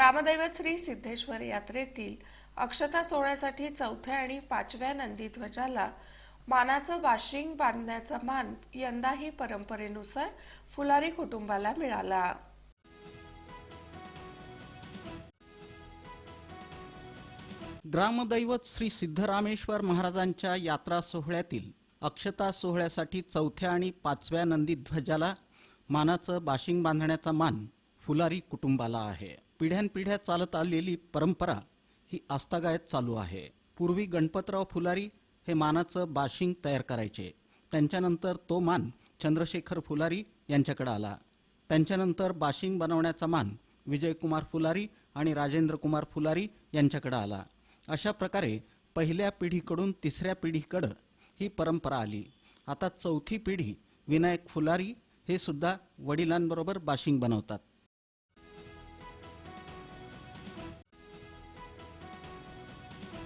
ग्रामदैवत श्री सिद्धेश्वर यात्रेतील अक्षता सोहळ्यासाठी चौथ्या आणि पाचव्या नंदी ध्वजाला मानाचं बाशिंग बांधण्याचा मान यंदाही परंपरेनुसार फुलारी कुटुंबाला मिळाला. ग्रामदैवत श्री सिद्धरामेश्वर महाराजांच्या यात्रा सोहळ्यातील अक्षता सोहळ्यासाठी चौथ्या आणि पाचव्या नंदी ध्वजाला मानाचं बाशिंग बांधण्याचा मान फुलारी कुटुंबाला आहे. पिढ्यानपिढ्या चालत आलेली परंपरा ही आस्थागायत चालू आहे. पूर्वी गणपतराव फुलारी हे मानाचं बाशिंग तयार करायचे. त्यांच्यानंतर तो मान चंद्रशेखर फुलारी यांच्याकडे आला. त्यांच्यानंतर बाशिंग बनवण्याचा मान विजयकुमार फुलारी आणि राजेंद्र कुमार फुलारी यांच्याकडे आला. अशा प्रकारे पहिल्या पिढीकडून तिसऱ्या पिढीकडं ही परंपरा आली. आता चौथी पिढी विनायक फुलारी हे सुद्धा वडिलांबरोबर बाशिंग बनवतात.